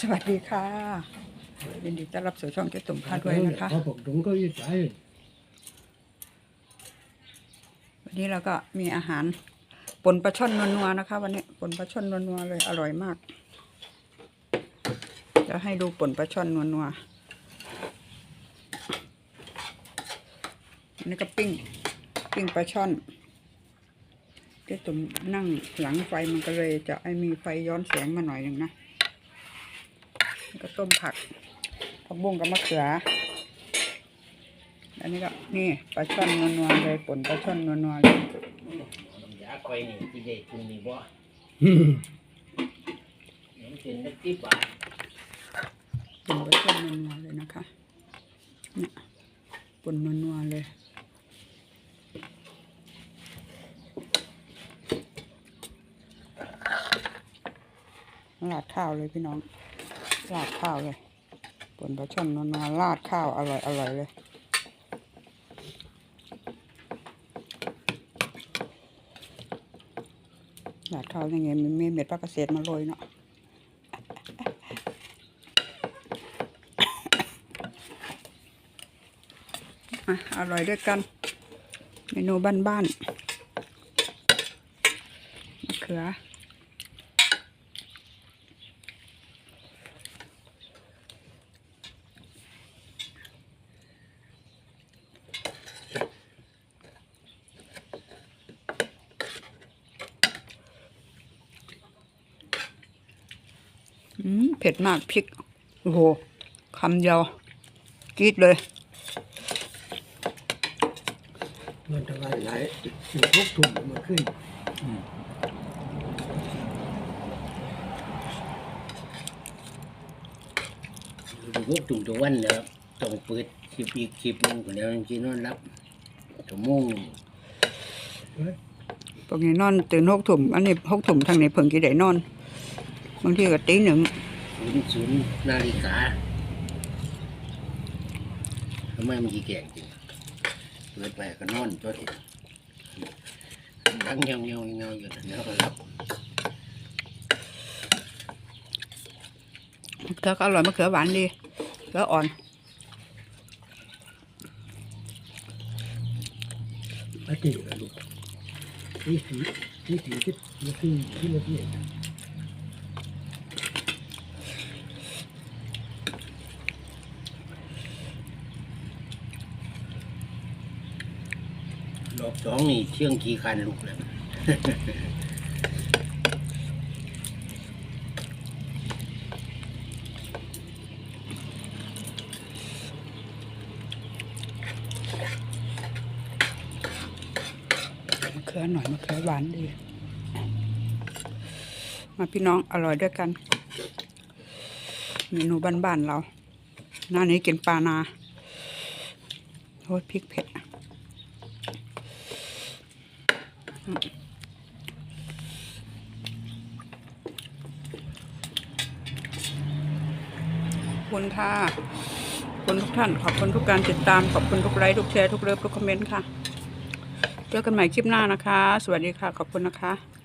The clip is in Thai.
สวัสดีค่ะยินดีต้อนรับสู่ช่องเจ๊ตุ่มพาด้วยนะคะ เขาบอกถุงก็ยิ่งใจวันนี้เราก็มีอาหารปนปลาช่อนนัวๆนะคะ วันนี้ปนปลาช่อนนัวๆเลยอร่อยมากจะให้ดูปนปลาช่อนนัวๆอันนี้ก็ปิ้งปิ้งปลาช่อนเจ๊ตุ่มนั่งหลังไฟมันก็เลยจะไอมีไฟย้อนแสงมาหน่อยหนึ่งนะแล้ว ก็ต้มผักผักบุ้งกับมะเขือ อันนี้ก็นี่ปลาช่อนนัวๆเลยป่นปลาช่อนนัวๆเลยน้ำยาไฟนี่ที่ได้คุณนี่บ่อืมเห็นเป็นนักที่ป่าป่นปลาช่อนนัวๆเลยนะคะเนี่ยป่นนัวๆเลยราดข้าวเลยพี่น้อง ราดข้าวเลยปนปลาช่อนนัวๆราดข้าวอร่อยอร่อยเลยหยาดข้าวยังไงมันมีเม็ดผักระเกษมาโรยเนาะอะอร่อยด้วยกัน เมนูบ้านๆมะเขือ เผ็ดมากพริก โอ้โหคำเดียวกรีดเลยมันจะไหลไหลอยู่ทุกถุงมาขึ้นดูพวกตุ่มตัววันเนี่ยครับต้องเปิดคลิปอีกคลิปหนึงคนเดียวจริงๆนอนรับชั่วโมงหนึ่งเฮ้ยปกตินอนตื่นหกถุ่มอันนี้หกถุ่มทางนี้เพิ่งกี่ได้นอน บางทีก็ตีหนึ่งศูนย์ศูนย์นาฬิกาทำไมมันกี่แก่งจริงเปิดไปก็นอนตัวเองดังเงียวเงียวเงียวอยู่เดี๋ยวก็รับมะเขือก็อร่อยมะเขือหวานดีเขืออ่อนอาทิตย์ละลูกที่สีที่สีที่ที่ที่ที่ อบสองนี่เชื่องขี้คันลูกเลยมะเขือหน่อยมะเขือหวานดี มาพี่น้องอร่อยด้วยกันเมนูบ้านๆเรา หน้านี้กินปลานาโอ้ยพริกเผ็ดอืมขอบ คุณค่ะขอบคุณทุกท่าน ขอบคุณทุกการติดตาม ขอบคุณทุกไลค์ทุกแชร์ทุกเลิฟทุกคอมเมนต์ค่ะ เจอกันใหม่คลิปหน้านะคะ สวัสดีค่ะ ขอบคุณนะคะ